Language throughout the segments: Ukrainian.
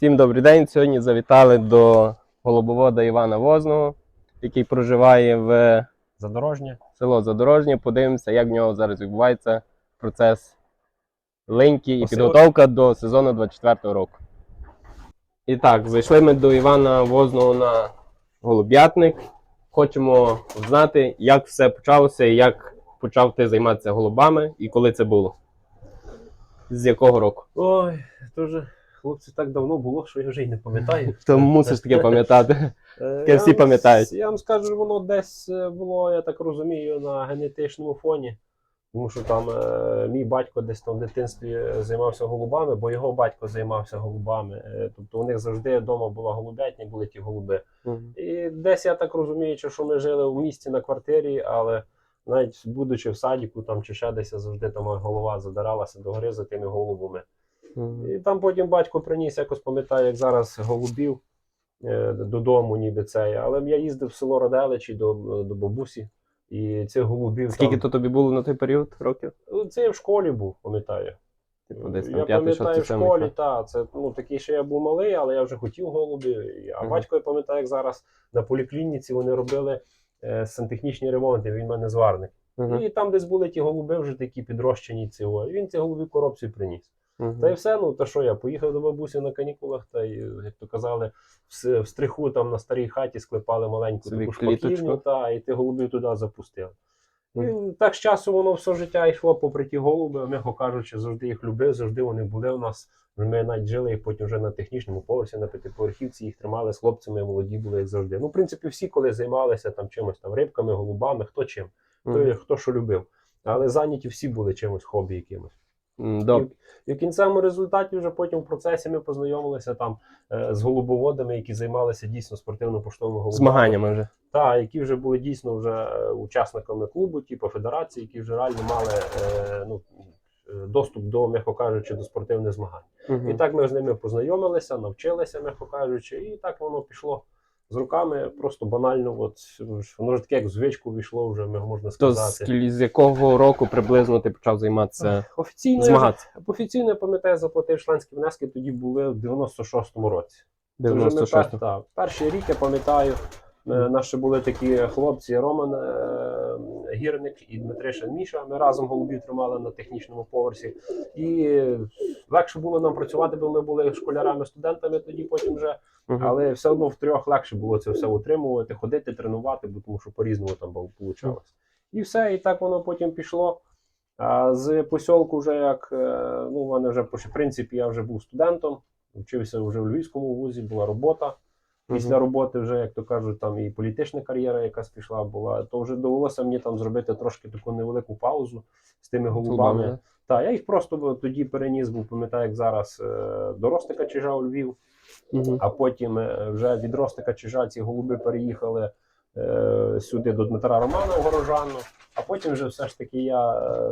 Всім добрий день. Сьогодні завітали до голубовода Івана Возного, який проживає в Задорожнє. село Задорожнє. Подивимося, як в нього зараз відбувається процес линьки і підготовка до сезону 24 року. І так, зайшли ми до Івана Возного на голуб'ятник. Хочемо знати, як все почалося і як почав ти займатися голубами і коли це було. З якого року? Ой, вже хлопці так давно було, що я вже й не пам'ятаю. То мусиш таке пам'ятати. Е, Таке я всі пам'ятають. Я вам скажу, воно десь е, було, я так розумію, на генетичному фоні. Тому що там е, мій батько десь там в дитинстві е, займався голубами, бо його батько займався голубами. Е, тобто у них завжди вдома була голубятня, були ті голуби. І десь я так розумію, що ми жили в місті на квартирі, але навіть будучи в садіку там чи ще десь завжди там голова задиралася до гори за тими голубами. І там потім батько приніс, якось пам'ятаю, як зараз голубів е, додому, ніби цей. Але я їздив в село Роделичі до, до бабусі, і цих голубів. Скільки там... то тобі було на той період років? Ну, Це я в школі був, пам'ятаю. Типу, десь там я пам'ятаю в школі, та, це ну, такий, що я був малий, але я вже хотів голубів. А Мгм. батько, я пам'ятаю, як зараз на поліклініці вони робили е, сантехнічні ремонти, він в мене зварник. Мгм, І там десь були ті голуби вже такі підрощені цього. І він ці голубі коробці приніс. Та й все, ну то що я поїхав до бабусі на канікулах, та й, як то казали, в, в стриху там на старій хаті склепали маленьку Собі таку шпаківню, та, і ти голубів туди запустив. Мгм. І так з часу воно все життя йшло попри ті голуби, м'яко кажучи, завжди їх любив, завжди вони були у нас. Ми навіть жили їх потім вже на технічному поверсі, на п'ятиповерхівці, їх тримали з хлопцями, молоді були, як завжди. Ну, в принципі, всі, коли займалися там чимось там рибками, голубами, хто чим, хто, хто що любив. Але зайняті всі були чимось, хобі якимось. Добре. І в кінцевому результаті вже потім в процесі ми познайомилися там е, з голубоводами, які займалися дійсно спортивно-поштовими голубами. Змаганнями вже. Та, які вже були дійсно вже е, учасниками клубу, типу федерації, які вже реально мали е, ну, доступ до, м'яко кажучи, до спортивних змагань. Мгм. І так ми з ними познайомилися, навчилися, м'яко кажучи, і так воно пішло з руками, просто банально. От воно ж таке, як звичку війшло, вже можна То сказати. скіль- з якого року приблизно ти почав займатися Офіційно змагати? змагатися? Офіційно я пам'ятаю, заплатив членські внески тоді були в 96-му році. Це вже ми 96 пер- так, перший рік я пам'ятаю. Е, Наші були такі хлопці Роман е, Гірник і Дмитришин Міша. Ми разом голубів тримали на технічному поверсі. І легше було нам працювати, бо ми були школярами, студентами тоді потім вже. Але все одно втрьох легше було це все утримувати, ходити, тренувати, бо тому що по-різному там вийшло. І все, і так воно потім пішло. А з посілку вже як е, ну, в мене вже в принципі я вже був студентом, вчився вже в Львівському вузі, була робота. Після роботи, вже, як то кажуть, там і політична кар'єра якась пішла була, то вже довелося мені там зробити трошки таку невелику паузу з тими голубами. Так, я їх просто тоді переніс, був, пам'ятаю, як зараз е, до Ростика Чижа у Львів. Мгм. А потім е, вже від Ростика Чижа ці голуби переїхали е, сюди до Дмитра Романа в Горожанну. А потім вже все ж таки я е,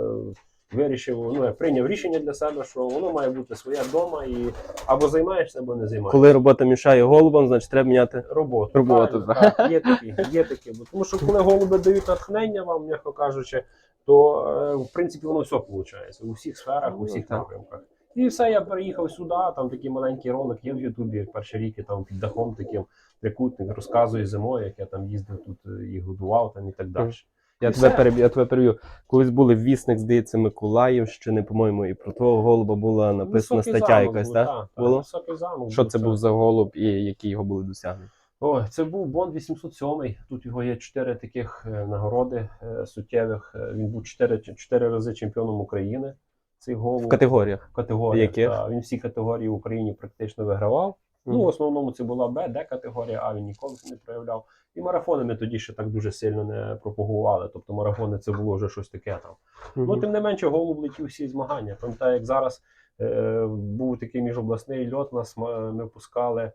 вирішив, ну я прийняв рішення для себе, що воно має бути своє вдома і або займаєшся, або не займаєшся. Коли робота мішає голубам, значить треба міняти. Роботу. Роботу, правильно, так. Є такі, є такі. Бо Тому що коли голуби дають натхнення вам, м'яко кажучи, то е, в принципі воно все виходить у всіх сферах, у Ну, всіх напрямках. І все, я переїхав сюди, там такий маленький ролик є в Ютубі, перший рік я там під дахом таким трикутник розказую зимою, як я там їздив тут е, і годував там і так далі. Я тебе переб'ю, я тебе переб'ю. Колись були вісник, здається, Миколаївщини, по-моєму, і про твого голуба була написана Високий стаття замок якась, був, так? та, та, Було? Високий замок. Що був, це був за голуб і які його були досягнення? Ой, це був Бонд 807. Тут його є чотири таких е, нагороди е, суттєвих. Е, Він був чотири, чотири рази чемпіоном України. Цей голуб. В категоріях. В категоріях. Яких? та. Він всі категорії в Україні практично вигравав. Ну, в основному це була Б, Д категорія, а він ніколи це не проявляв. І марафони ми тоді ще так дуже сильно не пропагували. Тобто марафони це було вже щось таке там. Ну, тим не менше, голуб летів всі змагання. Пам'ятаю, як зараз е, був такий міжобласний льот, нас ми пускали,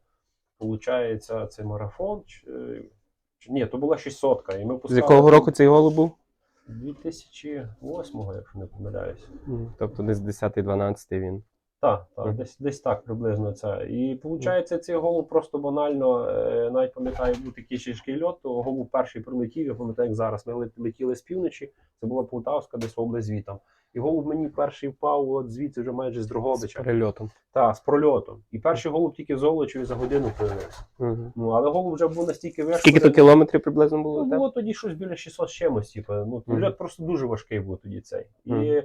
виходить, це марафон. Чи, чи, ні, то була 600 і ми З якого року цей голуб був? 2008-го, якщо не помиляюсь. Тобто десь 10-12 він. Так, так, десь, десь так приблизно це. І виходить, цей голуб просто банально, е, навіть пам'ятаю, був такий тяжкий льот, то голуб перший прилетів, я пам'ятаю, як зараз. Ми летіли з півночі, це була Полтавська, десь область звітом. І голуб мені перший впав от звідси вже майже з З Дрогобича. перельотом. Так, з прольотом. І перший голуб тільки в Золочеві за годину появився. Угу. Ну, але голуб вже був настільки вишколений. Скільки то кілометрів приблизно було? Ну, було тоді щось біля 600 чимось, типу. Ну, Мгм. льот просто дуже важкий був тоді цей. І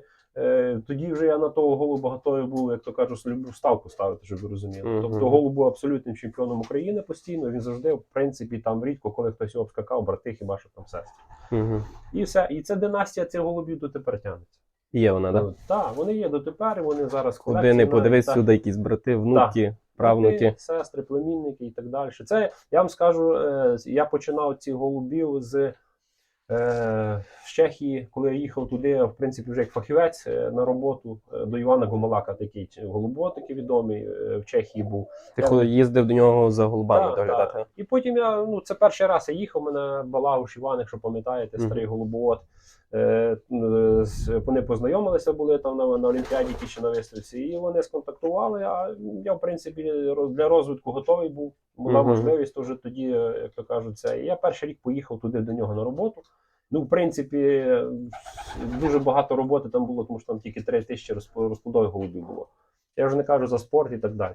тоді вже я на того голуба готовий був, як то кажуть, любив ставку ставити, щоб ви розуміли. Мгм. Тобто голуб був абсолютним чемпіоном України постійно. Він завжди, в принципі, там рідко, коли хтось його обскакав, брати хіба що там сестри. Угу. І все. І ця династія цих голубів дотепер тягнеться. Є вона, так? Ну, Так, вони є дотепер, і вони зараз Куди не подивись так. сюди, якісь брати, внуки, правнуки. Брати, сестри, племінники і так далі. Це я вам скажу, е, я починав ці голубів з е, з Чехії, коли я їхав туди, в принципі, вже як фахівець е, на роботу е, до Івана Гомалака, такий голубо, такий відомий в Чехії був. Ти Я- коли їздив до нього за голубами Так, доглядати. так. І потім я, ну це перший раз я їхав, мене Балагуш Іван, якщо пам'ятаєте, старий старий голубовод. Е, вони познайомилися, були там на, на Олімпіаді, які ще на виставці, і вони сконтактували. А я, в принципі, для розвитку готовий був. Була Мгм. можливість вже тоді, е, як то кажуть, це. І я перший рік поїхав туди до нього на роботу. Ну, в принципі, дуже багато роботи там було, тому що там тільки 3 тисячі розп- розплодових голубів було. Я вже не кажу за спорт і так далі.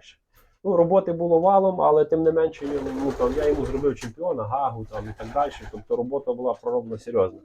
Ну, роботи було валом, але тим не менше, він, ну, там, я йому зробив чемпіона, гагу там, і так далі. Тобто робота була пророблена серйозно.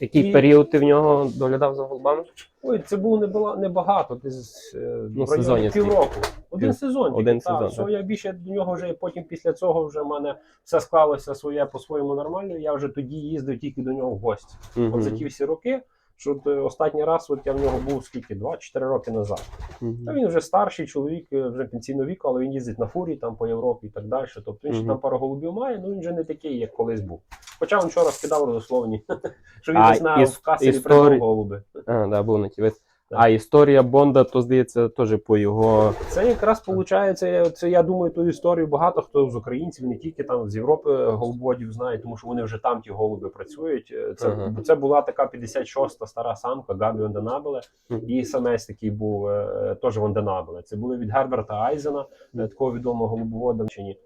Який І- період ти в нього доглядав за голубами? Ой, це було не небагато, десь е, Ну, в районі півроку. Один сезон. один так. сезон, Що так. я більше до нього вже потім після цього вже в мене все склалося своє по-своєму нормально. Я вже тоді їздив тільки до нього в гості. От за ті всі роки. Що от, е, останній раз от я в нього був скільки? 2-4 роки назад. Мгм. Та він вже старший чоловік, е, вже пенсійного віку, але він їздить на фурі там по Європі і так далі. Тобто він ще там пару голубів має, ну він вже не такий, як колись був. Хоча він вчора скидав розословні, що він десь на в касері історії- голуби. А, да, був на ті. А історія Бонда, то здається, теж по його. Це якраз виходить, це я думаю, ту історію багато хто з українців, не тільки там з Європи голубодів знає, тому що вони вже там ті голуби працюють. Е, Це, Ага. це була така 56-та стара самка Габі Ванденабеле, і самець такий був е, теж Ванденабеле. Це були від Герберта Айзена, е, такого відомого голубовода в Чині.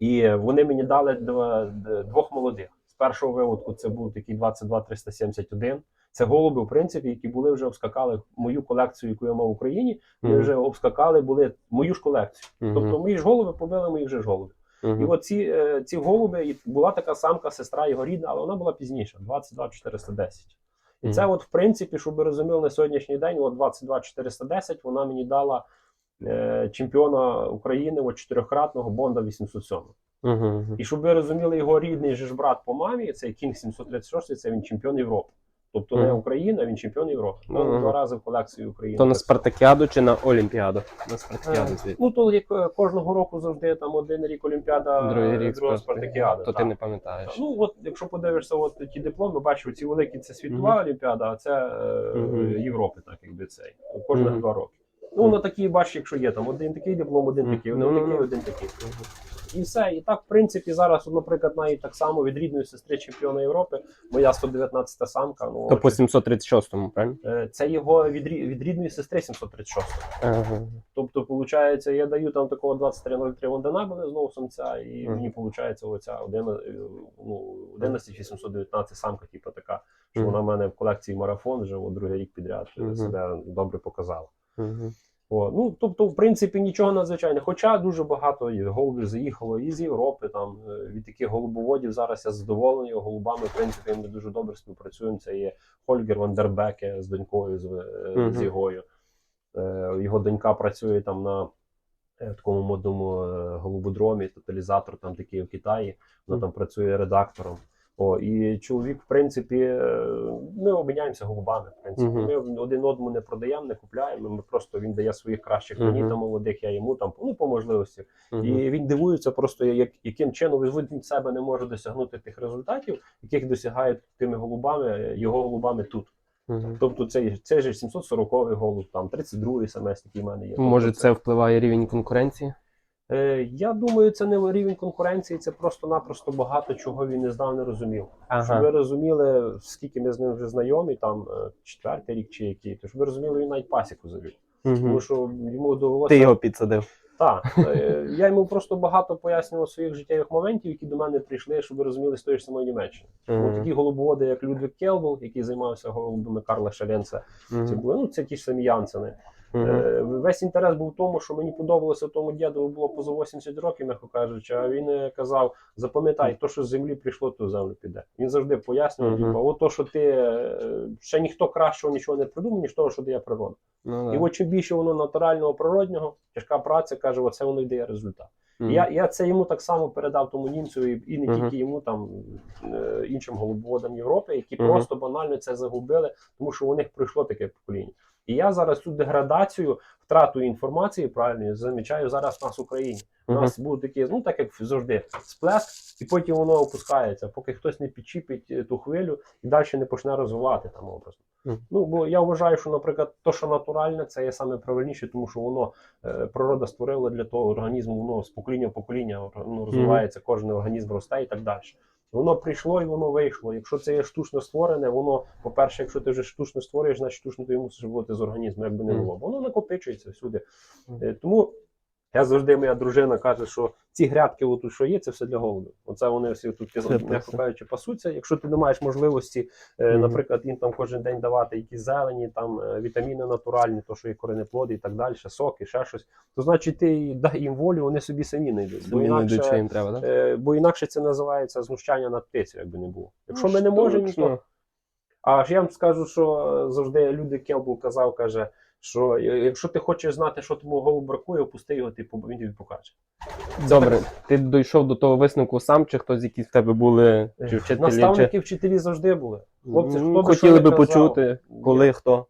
І вони мені дали два, двох молодих. З першого виводку це був такий 22-371. Це голуби, в принципі, які були вже обскакали мою колекцію, яку я мав в Україні. Вони Мгм. вже обскакали були мою ж колекцію. Мгм. Тобто мої ж голуби побили моїх же ж голубів. Мгм. І от ці, е, ці голуби, і була така самка, сестра його рідна, але вона була пізніше, 22-410. І це, от, в принципі, щоб ви розуміли, на сьогоднішній день, от 22-410, вона мені дала е, чемпіона України, от чотирьохкратного Бонда 807. Мгм. Мгм. І щоб ви розуміли, його рідний же ж брат по мамі, цей Кінг 736, це він чемпіон Європи. Тобто не Україна, він чемпіон Європи. Ну, два рази в колекцію України. То на. Спартакіаду чи на Олімпіаду? На Спартакіаду Е, звідти. Ну, то як е, кожного року завжди там один рік Олімпіада, Другий е, рік друга Спартакіада. То ти не пам'ятаєш. Ну, от якщо подивишся, от ті дипломи, бачиш, ці великі це світова Олімпіада, а це. Європи, так якби цей. Кожних Мгм. два роки. Ну, на такі бачиш, якщо є там один такий диплом, один такий, Ну, один ну, такий, ну. один такий. І все. І так, в принципі, зараз, наприклад, навіть так само від рідної сестри чемпіона Європи, моя 119 самка. Ну, То по 736-му, правильно? е, це його від, від рідної сестри 736. Ага. Тобто, виходить, я даю там такого 2303 Ванденабеля знову самця, і Мгм. мені виходить оця 11, е, ну, 11819 самка, типу така, що Мгм. вона в мене в колекції марафон вже другий рік підряд е, Мгм. себе добре показала. Мгм. О, ну, тобто, в принципі, нічого надзвичайного. Хоча дуже багато голубів заїхало і з Європи, там е, від таких голубоводів. Зараз я задоволений голубами. В принципі, ми дуже добре співпрацюємо. Це є Хольгер Вандербеке з донькою, з, е, з Єгою. Е, Його донька працює там на такому модному голубодромі, тоталізатор там такий в Китаї. Вона Мгм. там працює редактором. О, і чоловік, в принципі, е, ми обміняємося голубами. В принципі, Мгм. ми один одному не продаємо, не купляємо. Ми просто він дає своїх кращих Мгм. мені там молодих, я йому там ну по можливості. Мгм. І він дивується просто, як, яким чином він себе не може досягнути тих результатів, яких досягають тими голубами, його голубами тут. Мгм. Тобто цей, цей же 740 голуб, там 32-й самець, який в мене є. Може, Тобто це впливає рівень конкуренції? Е, я думаю, це не рівень конкуренції, це просто-напросто багато чого він не знав, не розумів. Щоб ви розуміли, скільки ми з ним вже знайомі, там е, четвертий рік чи який, то щоб ви розуміли, він навіть пасіку завів. тому що йому довелося Ти його підсадив. так, е, я йому просто багато пояснював своїх життєвих моментів, які до мене прийшли, щоб ви розуміли з тої ж самої Німеччини. Мгм. такі голубоводи, як Людвиг Келбл, який займався голубами Карла Шаленца, це були ну це ті ж самі Янсени. Мгм. Е, Весь інтерес був в тому, що мені подобалося тому діду було поза 80 років, м'яко кажучи. А він е, казав: запам'ятай, то, що з землі прийшло, то землю піде. Він завжди пояснював, Мгм. типу, от то, що ти е, ще ніхто кращого нічого не придумав, ніж того, що дає природа. Ну, І от чим більше воно натурального, природнього, тяжка праця каже, оце воно й дає результат. Мгм. Я, я це йому так само передав тому німцю, і, і не Мгм. тільки йому, там е, іншим голубоводам Європи, які Мгм. просто банально це загубили, тому що у них пройшло таке покоління. І я зараз цю деградацію, втрату інформації правильної замічаю зараз в нас в Україні. У нас будуть такі, ну так як завжди, сплеск, і потім воно опускається, поки хтось не підчіпить е, ту хвилю і далі не почне розвивати там образ. Мгм. Ну бо я вважаю, що, наприклад, то, що натуральне, це є саме правильніше, тому що воно е, природа створила для того організму, воно з покоління в покоління ну, розвивається, кожен організм росте і так далі. Воно прийшло і воно вийшло. Якщо це є штучно створене, воно, по-перше, якщо ти вже штучно створюєш, значить штучно ти мусиш бути з організму, якби не було. Воно накопичується всюди. Е, Тому я завжди, моя дружина каже, що ці грядки, отут, що є, це все для голубів. Оце вони всі тут, м'яко кажучи, пасуться. Якщо ти не маєш можливості, е, наприклад, їм там кожен день давати якісь зелені, там е, вітаміни натуральні, то що є коренеплоди і так далі, соки, ще щось, то значить ти дай їм волю, вони собі самі. Бо не йдуть, що інакше, їм треба, так? е, бо інакше це називається знущання над птицею, якби не було. Якщо Ну, ми не можемо, то а ж я вам скажу, що завжди люди Келбул казав, каже, що якщо ти хочеш знати, що тому голуб бракує, опусти його, ти він тобі покаже. Добре, ти дійшов до того висновку сам, чи хтось якісь в тебе були, чи Е, вчителі, Наставники, вчителі завжди були. Хлопці, хто би хотіли би почути, коли хто.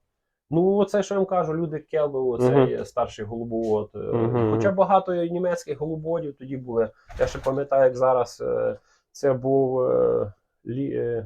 Ну, оце, що я вам кажу, люди Келбел, цей старший голубовод. е, Мгм. Хоча багато німецьких голубодів тоді були. Я ще пам'ятаю, як зараз е, це був лі,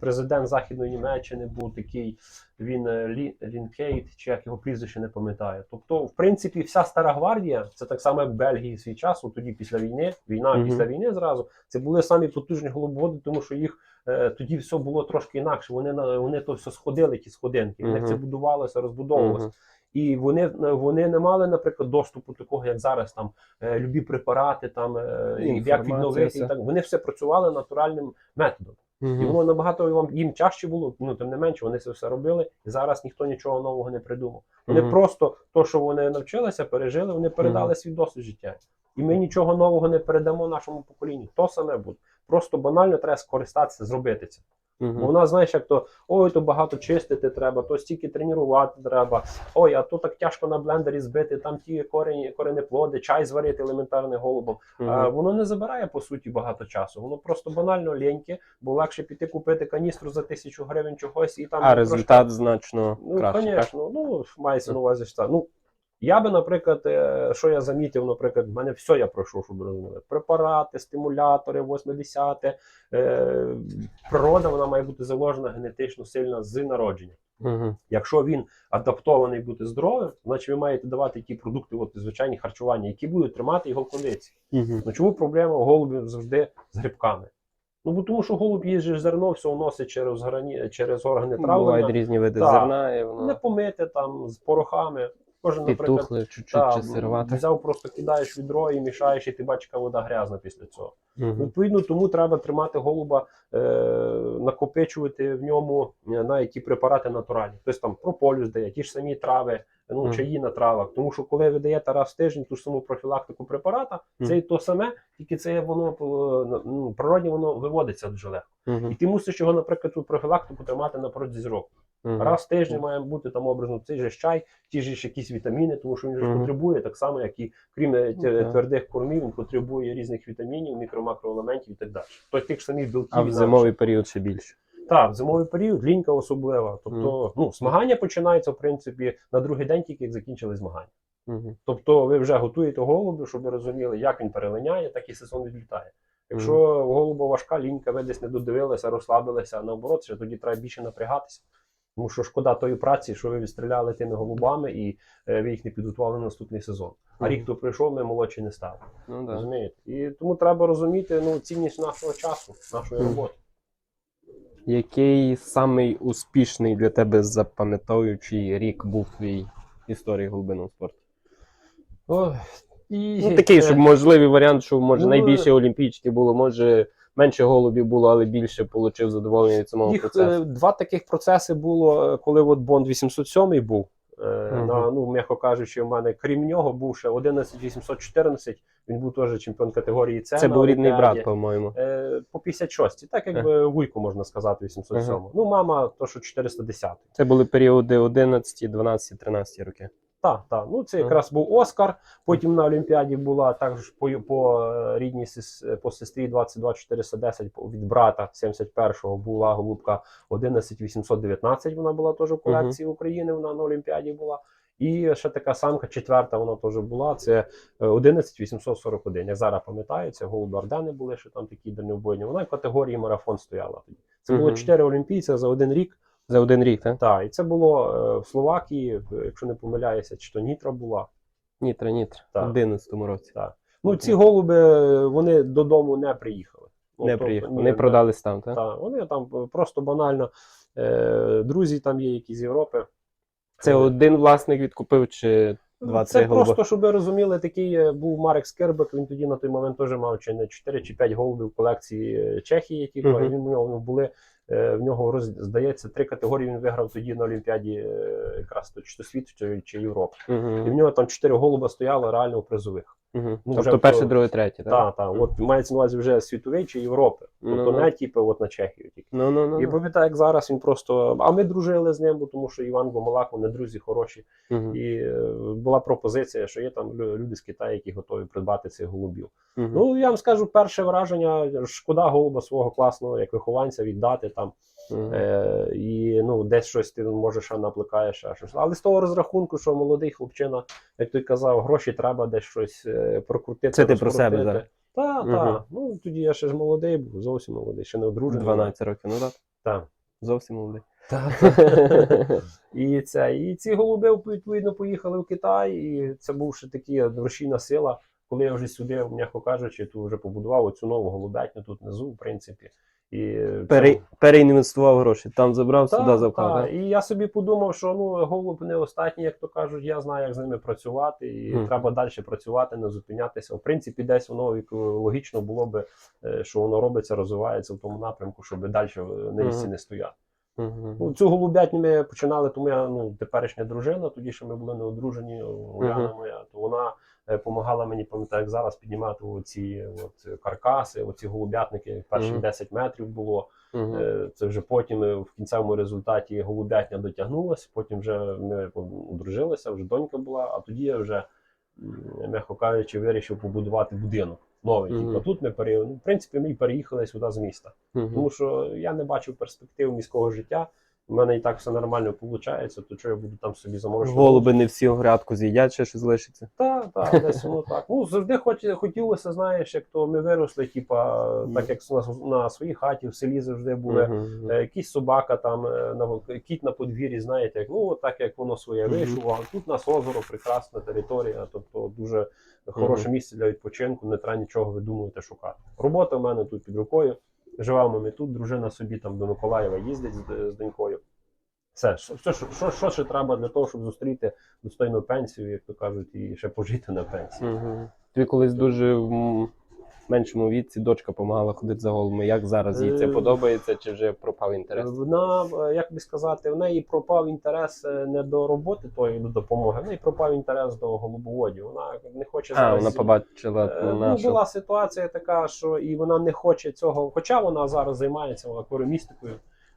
президент Західної Німеччини, був такий, він е, Лінкейт, чи як його прізвище не пам'ятаю. Тобто, в принципі, вся стара гвардія, це так само, як Бельгії свій час, тоді після війни, війна Мгм. після війни зразу, це були самі потужні голубоводи, тому що їх е, тоді все було трошки інакше. Вони на вони то все сходили, ті сходинки. Як це будувалося, розбудовувалося. Мгм. І вони, вони не мали, наприклад, доступу такого, як зараз там е, любі препарати, там е, як відновити. І так вони все працювали натуральним методом. І Мгм. воно набагато вам їм тяжче було. Ну тим не менше, вони це все робили. І зараз ніхто нічого нового не придумав. Вони Мгм. просто то, що вони навчилися, пережили, вони передали Мгм. свій досвід життя. І ми нічого нового не передамо нашому поколінню. То саме буде. Просто банально треба скористатися, зробити це. Бо вона, знаєш, як то ой, то багато чистити треба, то стільки тренувати треба. Ой, а то так тяжко на блендері збити, там ті корені, коренеплоди, чай зварити елементарне голубом. Мгм. А, воно не забирає по суті багато часу. Воно просто банально ліньке, бо легше піти купити каністру за тисячу гривень чогось і там А трошки- результат значно Ну, так? звісно, ну мається на увазі що. Ну я би, наприклад, е, що я замітив, наприклад, в мене все я пройшов, щоб розуміли. Препарати, стимулятори, 80 е, природа вона має бути заложена генетично сильно з народження. Мгм. Якщо він адаптований бути здоровим, значить ви маєте давати ті продукти, от звичайні харчування, які будуть тримати його в кондиції. Мгм. Ну чому проблема голубів завжди з грибками? Ну бо тому, що голуб їжджі зерно, все носить через грані, через органи Бувають різні види Так. зерна, і не помити там з порохами. Кожен, наприклад, підтухли чуть-чуть та, чи сирувати. взяв, просто кидаєш відро і мішаєш, і ти бачиш, яка вода грязна після цього. Мгм. Відповідно, тому треба тримати голуба, е, накопичувати в ньому е, навіть ті препарати натуральні. Тобто там прополюс дає, ті ж самі трави, ну, Мгм. чаї на травах. Тому що коли ви даєте раз в тиждень ту ж саму профілактику препарата, Мгм. це і то саме, тільки це воно е, ну, воно виводиться дуже легко. І ти мусиш його, наприклад, цю профілактику тримати на протязі року. Мгм. Раз в тиждень має бути там образно цей же чай, ті ж якісь вітаміни, тому що він же ж потребує так само, як і крім е, Ну, твердих кормів, він потребує різних вітамінів, мікро-макроелементів і так далі. Тобто тих самих білків. А в зимовий період ще більше. так, в зимовий період лінька особлива. Тобто, ну, змагання починаються, в принципі, на другий день, тільки як закінчили змагання. Мгм. Тобто, ви вже готуєте голубу, щоб ви розуміли, як він перелиняє, так і сезон відлітає. Якщо у голуба важка лінька, ви десь не додивилися, розслабилися, наоборот, ще тоді треба більше напрягатися. Тому що шкода тої праці, що ви відстріляли тими голубами і е, ви їх не підготували на наступний сезон. А рік то прийшов, ми молодші не стали. Ну, да. Розумієте? І тому треба розуміти ну, цінність нашого часу, нашої роботи. Який самий успішний для тебе запам'ятовуючий рік був твій історії голубиного спорту? Ой, і, Ну, такий, щоб можливий варіант, що може ну, найбільше олімпійчиків було, може менше голубів було, але більше отримав задоволення від самого Їх процесу. е, два таких процеси було, е, коли от Бонд 807 був. Е, Мгм. на, ну, м'яко кажучи, в мене крім нього був ще 11814. Він був теж чемпіон категорії С. Це був рідний брат, по-моєму. Е, по 56, так якби вуйку можна сказати, 807. Ну, мама, то що 410. Це були періоди 11, 12, 13 роки. Так, так. Ну це якраз був Оскар. Потім на Олімпіаді була також по, по е, рідній сес- по сестрі 22410 по- від брата 71-го була голубка 11819. Вона була теж в колекції України. Вона на Олімпіаді була. І ще така самка, четверта, вона теж була. Це е, 11841. Я зараз пам'ятаю, це голуби Ордени були, що там такі дальнобойні. Вона в категорії марафон стояла тоді. Це було Мгм. чотири олімпійця за один рік. За один рік, так? Так, і це було е, в Словакії, якщо не помиляюся, чи то Нітра була. Нітра, нітра. Так. В 11 році. Ну, ці голуби вони додому не приїхали. Ну, Не тобто, приїхав. Вони не- продались там, так? Та, вони там просто банально. Е, друзі там є, які з Європи. Це один власник відкупив чи два Це голуби? просто, щоб ви розуміли, такий е, був Марек Скербек. Він тоді на той момент теж мав чи не 4 чи 5 голубів в колекції е, Чехії. Типу, Мгм. і він у нього були. Е, В нього роз, здається три категорії. Він виграв тоді на Олімпіаді е, якраз то чи то світу, чи, чи Європи. І в Угу. нього там чотири голуба стояло реально у призових. Угу. Ну, вже тобто перше, то- друге, третє, так? Так, так. От мається на увазі вже світовий чи Європи. Ну, Тобто ну. не типу от на Чехію тільки. Ну, ну, ну. І пам'ятаю, як зараз він просто. А ми дружили з ним, бо тому що Іван Гомолак, вони друзі хороші. Угу. І е, була пропозиція, що є там лю- люди з Китаю, які готові придбати цих голубів. Угу. Ну я вам скажу, перше враження, шкода голуба свого класного як вихованця віддати там. Е, і ну, десь щось ти може ще напликаєш, ще щось. Але з того розрахунку, що молодий хлопчина, як той казав, гроші треба десь щось е, прокрутити. Це ти про себе зараз? Так, так. Ну тоді я ще ж молодий був, зовсім молодий, ще не одружений. 12 років, ну так. Так. Зовсім молодий. І це, і ці голуби відповідно поїхали в Китай, і це був ще такі рушійна сила. Коли я вже сюди, м'яко кажучи, тут вже побудував оцю нову голубятню тут внизу, в принципі. І це- Пере... Переінвестував гроші. Там забрав, Та, сюди запхав. та. так? І я собі подумав, що ну голуб не останній, як то кажуть, я знаю, як з ними працювати, і Мгм. треба далі працювати, не зупинятися. В принципі, десь воно логічно було би, е, що воно робиться, розвивається в тому напрямку, щоб далі на місці Мгм. не стояти. Ну, цю голубятню ми починали, тому я ну, теперішня дружина, тоді ще ми були не одружені, Уляна моя, то вона допомагала мені, пам'ятаю, як зараз піднімати оці от, каркаси, оці голубятники, перші Мгм. 10 метрів було. Мгм. Е, Це вже потім е, в кінцевому результаті голубятня дотягнулася, потім вже ми одружилися, вже донька була, а тоді я вже, м'яко кажучи, вирішив побудувати будинок новий. Мгм. Типу, тут ми пере... ну, в принципі, ми переїхали сюди з міста. Мгм. Тому що я не бачив перспектив міського життя. У мене і так все нормально виходить, то що я буду там собі заморочувати. Голуби не всі грядку з'їдять, ще щось лишиться. Так, так, десь воно так. Ну, завжди хоч, хотілося, знаєш, як то ми виросли, типа, так як у нас на своїй хаті в селі завжди були. Мгм. Е, Якийсь собака там, е, на, кіт на подвір'ї, знаєте, як, ну, так як воно своє вийшло. А тут у нас озеро, прекрасна територія, тобто дуже хороше місце для відпочинку, не треба нічого видумувати, шукати. Робота в мене тут під рукою. Живемо ми тут, дружина собі там до Миколаєва їздить з, з донькою. Все, що, що, що, що ще треба для того, щоб зустріти достойну пенсію, як то кажуть, і ще пожити на пенсії. Угу. Тобі колись дуже меншому віці дочка допомагала ходити за голубами. Як зараз їй це Е, подобається, чи вже пропав інтерес? Вона, е, як би сказати, в неї пропав інтерес е, не до роботи тої до допомоги, в неї пропав інтерес до голубоводів. Вона не хоче А, вона побачила Ну, нашу. була ситуація така, що і вона не хоче цього. Хоча вона зараз займається аквариумістикою.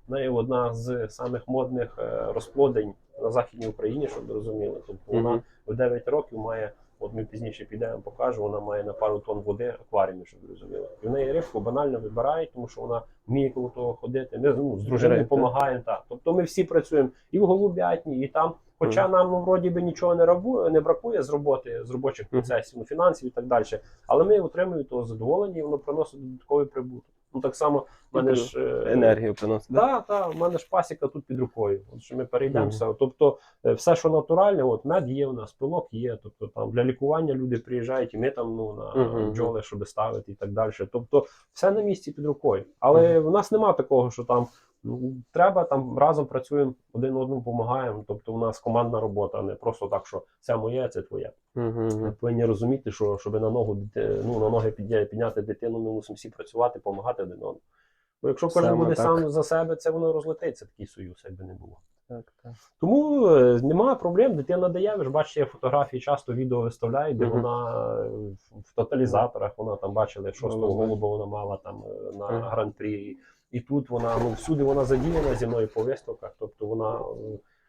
В неї одна з самих модних розплодень на Західній Україні, щоб ви розуміли. Тобто вона в 9 років має, от ми пізніше підемо, покажу, вона має на пару тонн води акваріумі, щоб ви розуміли. І в неї рибку банально вибирають, тому що вона вміє коло того ходити. Ми ну, з дружиною допомагаємо. Так. Тобто ми всі працюємо і в голубятні, і там. Хоча нам ну, вроді би нічого не рабу, не бракує з роботи, з робочих процесів, ну, фінансів і так далі. Але ми отримуємо того задоволення, і воно приносить додатковий прибуток. Ну так само в мене ж е, Енергію приносить. так, та, в мене ж пасіка тут під рукою. От що ми перейдемося. Тобто, е, все, що натуральне, от мед є у нас, пилок є. Тобто там для лікування люди приїжджають, і ми там ну на Мгм. бджоли, щоб ставити і так далі. Тобто, все на місці під рукою. Але в нас нема такого, що там треба там разом працюємо, один одному допомагаємо. Тобто у нас командна робота, а не просто так, що це моє, це твоє. Ми Угу. повинні розуміти, що щоб на ногу ну, на ноги підня- підняти дитину, ми мусимо всі працювати, допомагати один одному. Бо якщо кожен Саме буде так. сам за себе, це воно розлетиться, такий союз, якби не було. Так, так. Тому е, немає проблем, дитина дає, ви ж бачите, я фотографії часто відео виставляю, де Мгм. вона е, в- тоталізаторах, вона там бачили, шостого Молодець. голуба вона мала там е, на Мгм. гран-прі. І тут вона ну всюди вона задіяна зі мною по виставках. Тобто вона,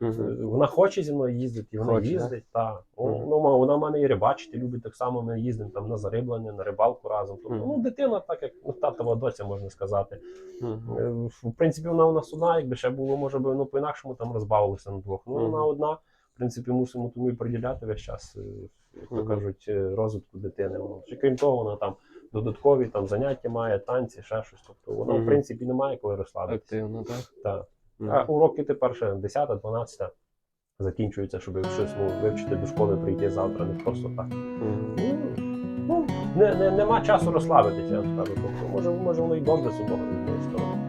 Угу. вона хоче зі мною їздити, і вона Хоче, їздить. Та. Мгм. Ну, вона, в мене і рибачити любить так само. Ми їздимо там на зариблення, на рибалку разом. Тобто, Мгм. ну, дитина, так як ну, татова доця, можна сказати. Угу. В принципі, вона у нас одна, якби ще було, може би ну, по-інакшому там розбавилися на двох. Ну, Мгм. вона одна. В принципі, мусимо тому і приділяти весь час, е, як то кажуть, розвитку дитини. Крім того, вона там додаткові там, заняття має, танці, ще щось. Тобто воно, в принципі, немає коли розслабитися. Активно, так? Так. А уроки тепер ще 10, 12 закінчуються, щоб щось ну, вивчити до школи, прийти завтра, не просто так. Мгм. Ну, не, не, нема часу розслабитися, я скажу. Тобто, може, може воно і добре з одного з сторони.